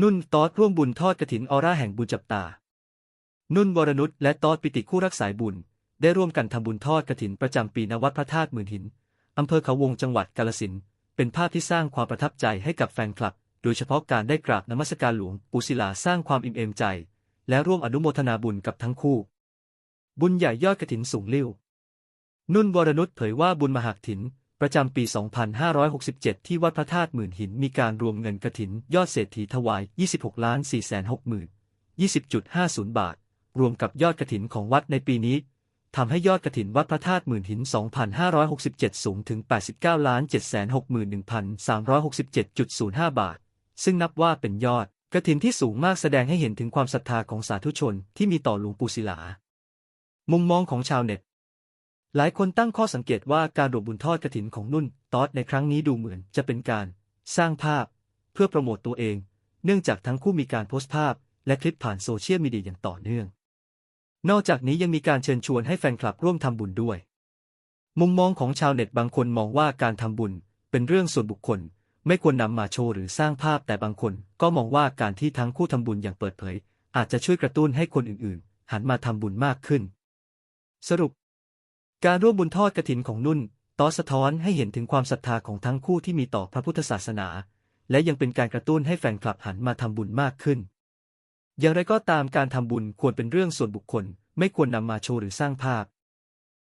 นุ่นตอดร่วมบุญทอดกระถินออร่าแห่งบุญจับตา นุ่นวรนุชและตอดปิติคู่รักสายบุญ ได้ร่วมกันทำบุญทอดกระถินประจำปีณวัดพระธาตุหมื่นหินอำเภอเขาวงจังหวัดกาฬสินเป็นภาพที่สร้างความประทับใจให้กับแฟนคลับ โดยเฉพาะการได้กราบนมัสการหลวงปู่ศิลาสร้างความอิ่มเอมใจ และร่วมอนุโมทนาบุญกับทั้งคู่ บุญใหญ่ยอดกระถินสูงเลิ่วนุ่นวรนุชเผยว่าบุญมหากถิน ประจำปี 2567 ที่วัดพระธาตุหมื่นหินมีการรวมเงินกระถิน ยอดเศรษฐีถวาย 26ล้าน4 6 0 0 0 20.50 บาท รวมกับยอดกระถินของวัดในปีนี้ทำให้ยอดกระถินวัดพระธาตุหมื่นหิน 2567 สูงถึง 89ล้าน761,367.05 บาท ซึ่งนับว่าเป็นยอดกระถินที่สูงมากแสดงให้เห็นถึงความศรัทธาของสาธุชนที่มีต่อหลวงปู่ศิลา มุมมองของชาวเน็ต หลายคนตั้งข้อสังเกตว่าการรวมบุญทอดกระถินของนุ่นตอดในครั้งนี้ดูเหมือนจะเป็นการ สร้างภาพ เพื่อโปรโมตตัวเอง เนื่องจากทั้งคู่มีการโพสต์ภาพ และคลิปผ่านโซเชียลมีเดียอย่างต่อเนื่อง นอกจากนี้ยังมีการเชิญชวนให้แฟนคลับร่วมทำบุญด้วย มุมมองของชาวเน็ตบางคนมองว่าการทำบุญเป็นเรื่องส่วนบุคคล ไม่ควรนำมาโชว์หรือสร้างภาพแต่บางคน ก็มองว่าการที่ทั้งคู่ทำบุญอย่างเปิดเผย อาจจะช่วยกระตุ้นให้คนอื่นๆ หันมาทำบุญมากขึ้น สรุป การร่วมบุญทอดกระถินของนุ่นตอสะท้อนให้เห็นถึงความศรัทธาของทั้งคู่ที่มีต่อพระพุทธศาสนา และยังเป็นการกระตุ้นให้แฟนคลับหันมาทำบุญมากขึ้น อย่างไรก็ตามการทำบุญควรเป็นเรื่องส่วนบุคคล ไม่ควรนำมาโชว์หรือสร้างภาพ